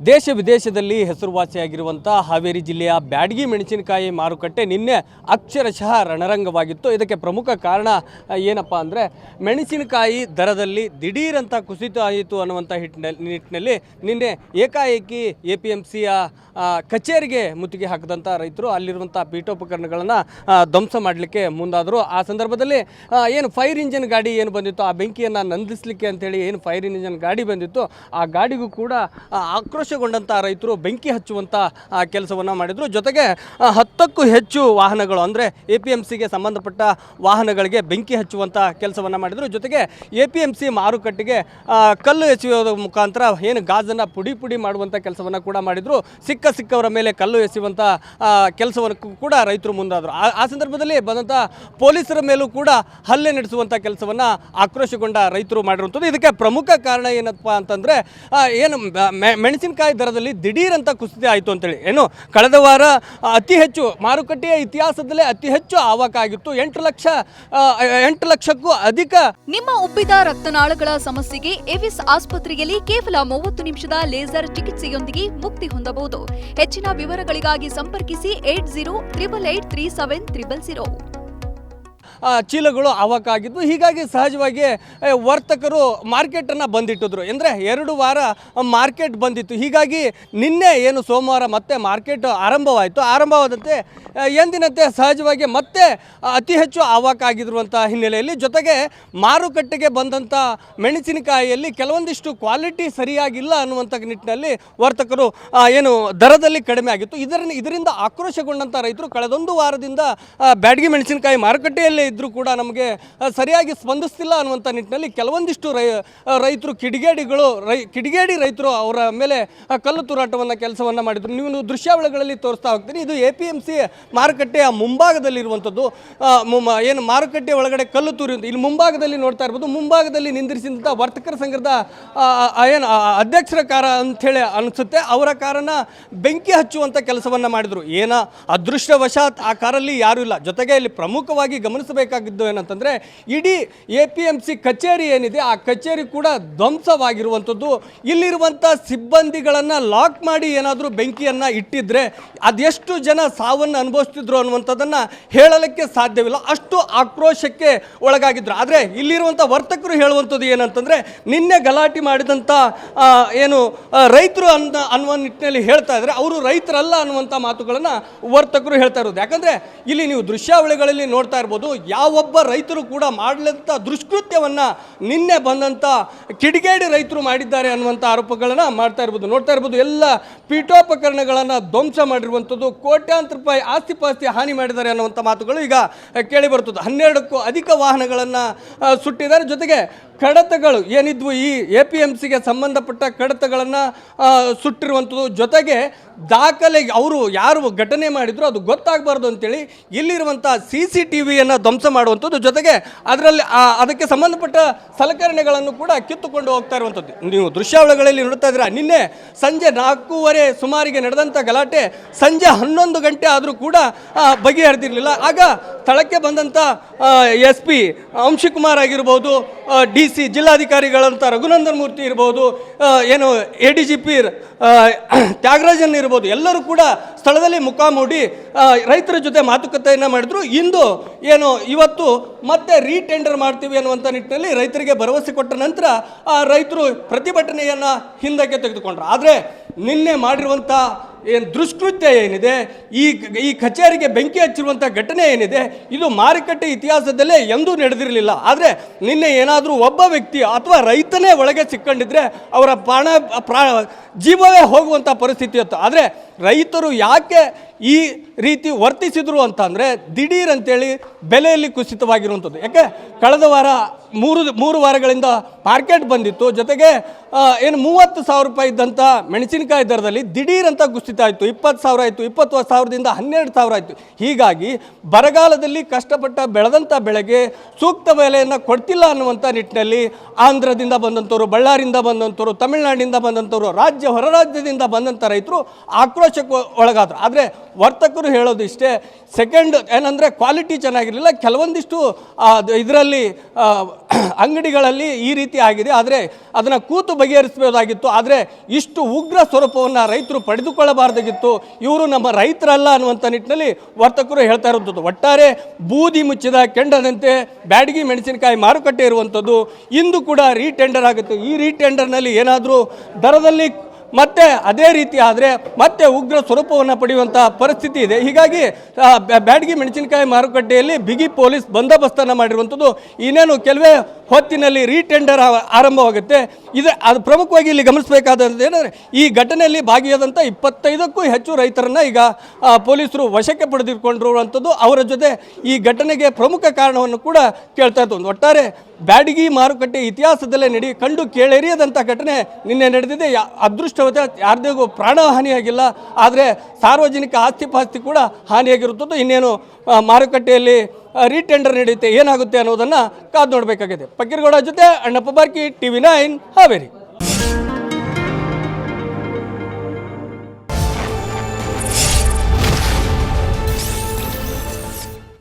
ದೇಶ ವಿದೇಶದಲ್ಲಿ ಹೆಸರುವಾಸಿಯಾಗಿರುವಂಥ ಹಾವೇರಿ ಜಿಲ್ಲೆಯ ಬ್ಯಾಡಗಿ ಮೆಣಸಿನಕಾಯಿ ಮಾರುಕಟ್ಟೆ ನಿನ್ನೆ ಅಕ್ಷರಶಃ ರಣರಂಗವಾಗಿತ್ತು. ಇದಕ್ಕೆ ಪ್ರಮುಖ ಕಾರಣ ಏನಪ್ಪ ಅಂದರೆ ಮೆಣಸಿನಕಾಯಿ ದರದಲ್ಲಿ ದಿಢೀರಂತ ಕುಸಿತ ಆಯಿತು ಅನ್ನುವಂಥ ಹಿಟ್ಟಿನಲ್ಲಿ ನಿಟ್ಟಿನಲ್ಲಿ ನಿನ್ನೆ ಏಕಾಏಕಿ ಎ ಪಿ ಎಂ ಸಿಯ ಕಚೇರಿಗೆ ಮುತ್ತಿಗೆ ಹಾಕಿದಂಥ ರೈತರು ಅಲ್ಲಿರುವಂಥ ಪೀಠೋಪಕರಣಗಳನ್ನು ಧ್ವಂಸ ಮಾಡಲಿಕ್ಕೆ ಮುಂದಾದರು. ಆ ಸಂದರ್ಭದಲ್ಲಿ ಏನು ಫೈರ್ ಇಂಜಿನ್ ಗಾಡಿ ಏನು ಬಂದಿತ್ತು ಆ ಬೆಂಕಿಯನ್ನು ನಂದಿಸಲಿಕ್ಕೆ ಅಂತೇಳಿ ಏನು ಫೈರ್ ಇಂಜಿನ್ ಗಾಡಿ ಬಂದಿತ್ತು ಆ ಗಾಡಿಗೂ ಕೂಡ ಆ, ಆಕ್ರೋಶಗೊಂಡಂಥ ರೈತರು ಬೆಂಕಿ ಹಚ್ಚುವಂಥ ಕೆಲಸವನ್ನು ಮಾಡಿದರು. ಜೊತೆಗೆ ಹತ್ತಕ್ಕೂ ಹೆಚ್ಚು ವಾಹನಗಳು, ಅಂದರೆ ಎ ಪಿ ಎಂ ಸಿಗೆ ಸಂಬಂಧಪಟ್ಟ ವಾಹನಗಳಿಗೆ ಬೆಂಕಿ ಹಚ್ಚುವಂಥ ಕೆಲಸವನ್ನು ಮಾಡಿದರು. ಜೊತೆಗೆ, ಎ ಪಿ ಎಂ ಸಿ ಮಾರುಕಟ್ಟೆಗೆ ಕಲ್ಲು ಎಸೆಯುವ ಮುಖಾಂತರ ಏನು ಗಾಜನ್ನು ಪುಡಿ ಪುಡಿ ಮಾಡುವಂಥ ಕೆಲಸವನ್ನು ಕೂಡ ಮಾಡಿದರು. ಸಿಕ್ಕ ಸಿಕ್ಕವರ ಮೇಲೆ ಕಲ್ಲು ಎಸೆಯುವಂಥ ಕೆಲಸವನ್ನು ಕೂಡ ರೈತರು ಮುಂದಾದರು. ಆ- ಸಂದರ್ಭದಲ್ಲಿ ಬಂದಂಥ ಪೊಲೀಸರ ಮೇಲೂ ಕೂಡ ಹಲ್ಲೆ ನಡೆಸುವಂಥ ಕೆಲಸವನ್ನು ಆಕ್ರೋಶಗೊಂಡ ರೈತರು ಮಾಡಿರುವಂಥದ್ದು. ಇದಕ್ಕೆ ಪ್ರಮುಖ ಕಾರಣ ಏನಪ್ಪ ಅಂತಂದರೆ ಏನು ಮ- ಮೆಣಸಿನಕಾಯಿ ದರದಲ್ಲಿ ದಿಢೀರಂತ ಕುಸಿತ ಆಯಿತು ಅಂತೇಳಿ. ಏನು, ಕಳೆದ ವಾರ ಅತಿ ಹೆಚ್ಚು ಮಾರುಕಟ್ಟೆಯ ಇತಿಹಾಸದಲ್ಲೇ ಅತಿ ಹೆಚ್ಚು ಆವಾಕ ಆಗಿತ್ತು. ಎಂಟು ಲಕ್ಷ ಎಂಟು ಲಕ್ಷಕ್ಕೂ ಅಧಿಕ ನಿಮ್ಮ ಉಬ್ಬಿದ ರಕ್ತನಾಳಗಳ ಸಮಸ್ಯೆಗೆ ಎವಿಸ್ ಆಸ್ಪತ್ರೆಯಲ್ಲಿ ಕೇವಲ ಮೂವತ್ತು ನಿಮಿಷದ ಲೇಸರ್ ಚಿಕಿತ್ಸೆಯೊಂದಿಗೆ ಮುಕ್ತಿ ಹೊಂದಬಹುದು. ಹೆಚ್ಚಿನ ವಿವರಗಳಿಗಾಗಿ ಸಂಪರ್ಕಿಸಿ eight zero triple eight three seven triple zero. ಚೀಲಗಳು ಅವಕ ಆಗಿದ್ವು ಹೀಗಾಗಿ ಸಹಜವಾಗಿ ವರ್ತಕರು ಮಾರ್ಕೆಟನ್ನು ಬಂದಿಟ್ಟಿದ್ರು. ಅಂದರೆ ಎರಡು ವಾರ ಮಾರ್ಕೆಟ್ ಬಂದಿತ್ತು. ಹೀಗಾಗಿ ನಿನ್ನೆ ಏನು ಸೋಮವಾರ ಮತ್ತೆ ಮಾರ್ಕೆಟ್ ಆರಂಭವಾಯಿತು. ಆರಂಭವಾದಂತೆ ಎಂದಿನಂತೆ ಸಹಜವಾಗಿ ಮತ್ತೆ ಅತಿ ಹೆಚ್ಚು ಆವಾಕ ಆಗಿರುವಂಥ ಹಿನ್ನೆಲೆಯಲ್ಲಿ ಜೊತೆಗೆ ಮಾರುಕಟ್ಟೆಗೆ ಬಂದಂಥ ಮೆಣಸಿನಕಾಯಿಯಲ್ಲಿ ಕೆಲವೊಂದಿಷ್ಟು ಕ್ವಾಲಿಟಿ ಸರಿಯಾಗಿಲ್ಲ ಅನ್ನುವಂಥ ನಿಟ್ಟಿನಲ್ಲಿ ವರ್ತಕರು ಏನು ದರದಲ್ಲಿ ಕಡಿಮೆ ಆಗಿತ್ತು. ಇದರ ಇದರಿಂದ ಆಕ್ರೋಶಗೊಂಡಂಥ ರೈತರು ಕಳೆದೊಂದು ವಾರದಿಂದ ಬ್ಯಾಡಗಿ ಮೆಣಸಿನಕಾಯಿ ಮಾರುಕಟ್ಟೆಯಲ್ಲೇ ಇದ್ದರೂ ಕೂಡ ನಮಗೆ ಸರಿಯಾಗಿ ಸ್ಪಂದಿಸ್ತಿಲ್ಲ ಅನ್ನುವಂಥ ನಿಟ್ಟಿನಲ್ಲಿ ಕೆಲವೊಂದಿಷ್ಟು ರೈ ರೈತರು, ಕಿಡಿಗೇಡಿಗಳು, ರೈ, ಕಿಡಿಗೇಡಿ ರೈತರು ಅವರ ಮೇಲೆ ಕಲ್ಲು ತೂರಾಟವನ್ನು ಕೆಲಸವನ್ನು ಮಾಡಿದರು. ನೀವು ದೃಶ್ಯಾವಳಿಗಳಲ್ಲಿ ತೋರಿಸ್ತಾ ಹೋಗ್ತೀನಿ. ಇದು ಎ ಪಿ ಎಂ ಸಿ ಮಾರುಕಟ್ಟೆಯ ಮುಂಭಾಗದಲ್ಲಿರುವಂಥದ್ದು. ಏನು ಮಾರುಕಟ್ಟೆ ಒಳಗಡೆ ಕಲ್ಲು ತೂರಿ ಇಲ್ಲಿ ಮುಂಭಾಗದಲ್ಲಿ ನೋಡ್ತಾ ಇರ್ಬೋದು. ಮುಂಭಾಗದಲ್ಲಿ ನಿಂದಿರಿಸಿದಂಥ ವರ್ತಕರ ಸಂಘದ ಏನು ಅಧ್ಯಕ್ಷರ ಕಾರ ಅಂಥೇಳಿ ಅನಿಸುತ್ತೆ. ಅವರ ಕಾರನ್ನ ಬೆಂಕಿ ಹಚ್ಚುವಂಥ ಕೆಲಸವನ್ನು ಮಾಡಿದರು. ಏನ, ಅದೃಷ್ಟವಶಾತ್ ಆ ಕಾರಲ್ಲಿ ಯಾರೂ ಇಲ್ಲ. ಜೊತೆಗೆ ಇಲ್ಲಿ ಪ್ರಮುಖವಾಗಿ ಗಮನಿಸಬೇಕಾಗಿದ್ದು ಏನಂತಂದರೆ, ಇಡೀ ಎ ಪಿ ಎಂ ಸಿ ಕಚೇರಿ ಏನಿದೆ, ಆ ಕಚೇರಿ ಕೂಡ ಧ್ವಂಸವಾಗಿರುವಂಥದ್ದು. ಇಲ್ಲಿರುವಂಥ ಸಿಬ್ಬಂದಿಗಳನ್ನು ಲಾಕ್ ಮಾಡಿ ಏನಾದರೂ ಬೆಂಕಿಯನ್ನು ಇಟ್ಟಿದ್ರೆ, ಅದೆಷ್ಟು ಜನ ಸಾವನ್ನು ಅನುಭವಿಸ್ತಿದ್ರು ಅನ್ನುವಂಥದ್ದನ್ನು ಹೇಳಲಿಕ್ಕೆ ಸಾಧ್ಯವಿಲ್ಲ. ಅಷ್ಟು ಆಕ್ರೋಶಕ್ಕೆ ಒಳಗಾಗಿದ್ರು. ಆದರೆ, ಇಲ್ಲಿರುವಂಥ ವರ್ತಕರು ಹೇಳುವಂಥದ್ದು ಏನಂತಂದರೆ, ನಿನ್ನೆ ಗಲಾಟೆ ಮಾಡಿದಂಥ ಏನು ರೈತರು ಅನ್ನ, ಅನ್ನುವ ನಿಟ್ಟಿನಲ್ಲಿ ಹೇಳ್ತಾ ಇದ್ದಾರೆ ಅವರು ರೈತರಲ್ಲ ಅನ್ನುವಂಥ ಮಾತುಗಳನ್ನು ವರ್ತಕರು ಹೇಳ್ತಾ ಇರೋದು. ಯಾಕಂದರೆ, ಇಲ್ಲಿ ನೀವು ದೃಶ್ಯಾವಳಿಗಳಲ್ಲಿ ನೋಡ್ತಾ ಇರ್ಬೋದು ಯಾವೊಬ್ಬ ರೈತರು ಕೂಡ ಮಾಡಲಂಥ ದುಷ್ಕೃತ್ಯವನ್ನು ನಿನ್ನೆ ಬಂದಂಥ ಕಿಡಿಗೇಡಿ ರೈತರು ಮಾಡಿದ್ದಾರೆ ಅನ್ನುವಂಥ ಆರೋಪಗಳನ್ನು ಮಾಡ್ತಾ ಇರ್ಬೋದು, ನೋಡ್ತಾ ಇರ್ಬೋದು. ಎಲ್ಲ ಪೀಠೋಪಕರಣಗಳನ್ನು ಧ್ವಂಸ ಮಾಡಿರುವಂಥದ್ದು ಕೋಟ್ಯಾಂತರ ರೂಪಾಯಿ ಆಸ್ತಿ ಪಾಸ್ತಿ ಹಾನಿ ಮಾಡಿದ್ದಾರೆ ಅನ್ನುವಂಥ ಮಾತುಗಳು ಈಗ ಕೇಳಿ ಬರ್ತದೆ ಹನ್ನೆರಡಕ್ಕೂ ಅಧಿಕ ವಾಹನಗಳನ್ನು ಸುಟ್ಟಿದ್ದಾರೆ. ಜೊತೆಗೆ ಕಡತಗಳು, ಏನಿದ್ವು ಈ ಎ ಪಿ ಎಂ ಸಿಗೆ ಸಂಬಂಧಪಟ್ಟ ಕಡತಗಳನ್ನು ಸುಟ್ಟಿರುವಂಥದ್ದು ಜೊತೆಗೆ ದಾಖಲೆ ಅವರು ಯಾರು ಘಟನೆ ಮಾಡಿದ್ರು ಅದು ಗೊತ್ತಾಗಬಾರ್ದು ಅಂತೇಳಿ ಇಲ್ಲಿರುವಂಥ ಸಿ ಸಿ ಟಿ ವಿಯನ್ನು ಧ್ವಂಸ ಮಾಡುವಂಥದ್ದು ಜೊತೆಗೆ ಅದರಲ್ಲಿ ಅದಕ್ಕೆ ಸಂಬಂಧಪಟ್ಟ ಸಲಕರಣೆಗಳನ್ನು ಕೂಡ ಕಿತ್ತುಕೊಂಡು ಹೋಗ್ತಾ ಇರುವಂಥದ್ದು. ನೀವು ದೃಶ್ಯಾವಳಿಗಳಲ್ಲಿ ನೋಡ್ತಾ ಇದ್ದೀರಾ, ನಿನ್ನೆ ಸಂಜೆ ನಾಲ್ಕೂವರೆ ಸುಮಾರಿಗೆ ನಡೆದಂಥ ಗಲಾಟೆ ಸಂಜೆ ಹನ್ನೊಂದು ಗಂಟೆ ಆದರೂ ಕೂಡ ಬಗೆಹರಿದಿರಲಿಲ್ಲ. ಆಗ ಸ್ಥಳಕ್ಕೆ ಬಂದಂಥ ಎಸ್ ಪಿ ಅಂಶಕುಮಾರ್ ಆಗಿರ್ಬೋದು ಡಿ ಸಿ ಜಿಲ್ಲಾಧಿಕಾರಿಗಳಂಥ ರಘುನಂದನ್ ಮೂರ್ತಿ ಇರ್ಬೋದು ಏನು A D G P Tyagarajan ಎಲ್ಲರೂ ಕೂಡ ಸ್ಥಳದಲ್ಲಿ ಮುಖ ಮೂಡಿ ರೈತರ ಜೊತೆ ಮಾತುಕತೆಯನ್ನು ಮಾಡಿದ್ರು. ಇಂದು ಏನು, ಇವತ್ತು ಮತ್ತೆ ರೀಟೆಂಡರ್ ಮಾಡ್ತೀವಿ ಅನ್ನುವಂಥ ನಿಟ್ಟಿನಲ್ಲಿ ರೈತರಿಗೆ ಭರವಸೆ ಕೊಟ್ಟ ನಂತರ ರೈತರು ಪ್ರತಿಭಟನೆಯನ್ನು ಹಿಂದಕ್ಕೆ ತೆಗೆದುಕೊಂಡ್ರು. ಆದರೆ ನಿನ್ನೆ ಮಾಡಿರುವಂಥ ಏನು ದುಷ್ಕೃತ್ಯ ಏನಿದೆ? ಈ ಈ ಕಚೇರಿಗೆ ಬೆಂಕಿ ಹಚ್ಚಿರುವಂಥ ಘಟನೆ ಏನಿದೆ? ಇದು ಮಾರುಕಟ್ಟೆ ಇತಿಹಾಸದಲ್ಲೇ ಎಂದೂ ನಡೆದಿರಲಿಲ್ಲ. ಆದರೆ ನಿನ್ನೆ ಏನಾದರೂ ಒಬ್ಬ ವ್ಯಕ್ತಿ ಅಥವಾ ರೈತನೇ ಒಳಗೆ ಸಿಕ್ಕೊಂಡಿದ್ರೆ ಅವರ ಪ್ರಾಣ, ಪ್ರಾ ಜೀವವೇ ಹೋಗುವಂಥ ಪರಿಸ್ಥಿತಿ ಇತ್ತು. ಆದರೆ ರೈತರು ಯಾಕೆ ಈ ರೀತಿ ವರ್ತಿಸಿದರು ಅಂತಂದರೆ ದಿಢೀರ್ ಅಂತೇಳಿ ಬೆಲೆಯಲ್ಲಿ ಕುಸಿತವಾಗಿರುವಂಥದ್ದು. ಯಾಕೆ? ಕಳೆದ ವಾರ ಮೂರು ಮೂರು ವಾರಗಳಿಂದ ಮಾರ್ಕೆಟ್ ಬಂದಿತ್ತು. ಜೊತೆಗೆ ಏನು ಮೂವತ್ತು ಸಾವಿರ ರೂಪಾಯಿ ಇದ್ದಂಥ ಮೆಣಸಿನಕಾಯಿ ದರದಲ್ಲಿ ದಿಢೀರ್ ಅಂತ ಕುಸಿತ ಆಯಿತು. ಇಪ್ಪತ್ತು ಸಾವಿರ ಆಯಿತು ಇಪ್ಪತ್ತು ಸಾವಿರದಿಂದ ಹನ್ನೆರಡು ಸಾವಿರ ಆಯಿತು. ಹೀಗಾಗಿ ಬರಗಾಲದಲ್ಲಿ ಕಷ್ಟಪಟ್ಟ ಬೆಳೆದಂಥ ಬೆಳೆಗೆ ಸೂಕ್ತ ಬೆಲೆಯನ್ನು ಕೊಡ್ತಿಲ್ಲ ಅನ್ನುವಂಥ ನಿಟ್ಟಿನಲ್ಲಿ ಆಂಧ್ರದಿಂದ ಬಂದಂಥವ್ರು ಬಳ್ಳಾರಿಯಿಂದ ಬಂದಂಥವ್ರು ತಮಿಳುನಾಡಿನಿಂದ ಬಂದಂಥವ್ರು ರಾಜ್ಯ ಹೊರ ರಾಜ್ಯದಿಂದ ಬಂದಂಥ ರೈತರು ಆಕ್ರೋಶಕ್ಕೆ ಒಳಗಾದರು. ಆದರೆ ವರ್ತಕರು ಹೇಳೋದು ಇಷ್ಟೇ ಸೆಕೆಂಡ್ ಏನಂದರೆ ಕ್ವಾಲಿಟಿ ಚೆನ್ನಾಗಿರಲಿಲ್ಲ, ಕೆಲವೊಂದಿಷ್ಟು ಇದರಲ್ಲಿ ಅಂಗಡಿಗಳಲ್ಲಿ ಈ ರೀತಿ ಆಗಿದೆ. ಆದರೆ ಅದನ್ನು ಕೂತು ಬಗೆಹರಿಸಬಹುದಾಗಿತ್ತು ಆದರೆ ಇಷ್ಟು ಉಗ್ರ ಸ್ವರೂಪವನ್ನು ರೈತರು ಪಡೆದುಕೊಳ್ಳಬಾರ್ದಾಗಿತ್ತು. ಇವರು ನಮ್ಮ ರೈತರಲ್ಲ ಅನ್ನುವಂಥ ನಿಟ್ಟಿನಲ್ಲಿ ವರ್ತಕರು ಹೇಳ್ತಾ ಇರುವಂಥದ್ದು. ಒಟ್ಟಾರೆ ಬೂದಿ ಮುಚ್ಚಿದ ಕೆಂಡದಂತೆ ಬ್ಯಾಡಗಿ ಮೆಣಸಿನಕಾಯಿ ಮಾರುಕಟ್ಟೆ ಇರುವಂಥದ್ದು. ಇಂದು ಕೂಡ ರೀಟೆಂಡರ್ ಆಗುತ್ತೆ. ಈ ರೀಟೆಂಡರ್ನಲ್ಲಿ ಏನಾದರೂ ದರದಲ್ಲಿ ಮತ್ತೆ ಅದೇ ರೀತಿ ಆದರೆ ಮತ್ತೆ ಉಗ್ರ ಸ್ವರೂಪವನ್ನು ಪಡೆಯುವಂಥ ಪರಿಸ್ಥಿತಿ ಇದೆ. ಹೀಗಾಗಿ ಬ್ಯಾಡಗಿ ಮೆಣಸಿನಕಾಯಿ ಮಾರುಕಟ್ಟೆಯಲ್ಲಿ ಬಿಗಿ ಪೊಲೀಸ್ ಬಂದೋಬಸ್ತನ್ನು ಮಾಡಿರುವಂಥದ್ದು ಇನ್ನೇನು ಕೆಲವೇ ಹೊತ್ತಿನಲ್ಲಿ ರೀಟೆಂಡರ್ ಆರಂಭವಾಗುತ್ತೆ. ಇದು, ಅದು ಪ್ರಮುಖವಾಗಿ ಇಲ್ಲಿ ಗಮನಿಸಬೇಕಾದದ್ದು ಏನಂದರೆ, ಈ ಘಟನೆಯಲ್ಲಿ ಭಾಗಿಯಾದಂಥ ಇಪ್ಪತ್ತೈದಕ್ಕೂ ಹೆಚ್ಚು ರೈತರನ್ನು ಈಗ ಪೊಲೀಸರು ವಶಕ್ಕೆ ಪಡೆದುಕೊಂಡಿರುವಂಥದ್ದು ಅವರ ಜೊತೆ ಈ ಘಟನೆಗೆ ಪ್ರಮುಖ ಕಾರಣವನ್ನು ಕೂಡ ಕೇಳ್ತಾ ಇತ್ತು ಒಟ್ಟಾರೆ ಬ್ಯಾಡಗಿ ಮಾರುಕಟ್ಟೆ ಇತಿಹಾಸದಲ್ಲೇ ನಡಿ, ಕಂಡು ಕೇಳೆರಿಯದಂಥ ಘಟನೆ ನಿನ್ನೆ ನಡೆದಿದೆ. ಯಾ ಅದೃಷ್ಟವತ ಯಾರ್ದಿಗೂ ಪ್ರಾಣಹಾನಿಯಾಗಿಲ್ಲ ಆದರೆ ಸಾರ್ವಜನಿಕ ಆಸ್ತಿ ಪಾಸ್ತಿ ಕೂಡ ಹಾನಿಯಾಗಿರುತ್ತದೆ ಇನ್ನೇನು ಮಾರುಕಟ್ಟೆಯಲ್ಲಿ ರೀಟೆಂಡರ್ ನಡೆಯುತ್ತೆ, ಏನಾಗುತ್ತೆ ಅನ್ನೋದನ್ನು ಕಾದು ನೋಡಬೇಕಾಗಿದೆ. ಪಕ್ಕೀರ್ಗೌಡ ಜೊತೆ Annappa Barki T V nine Haveri.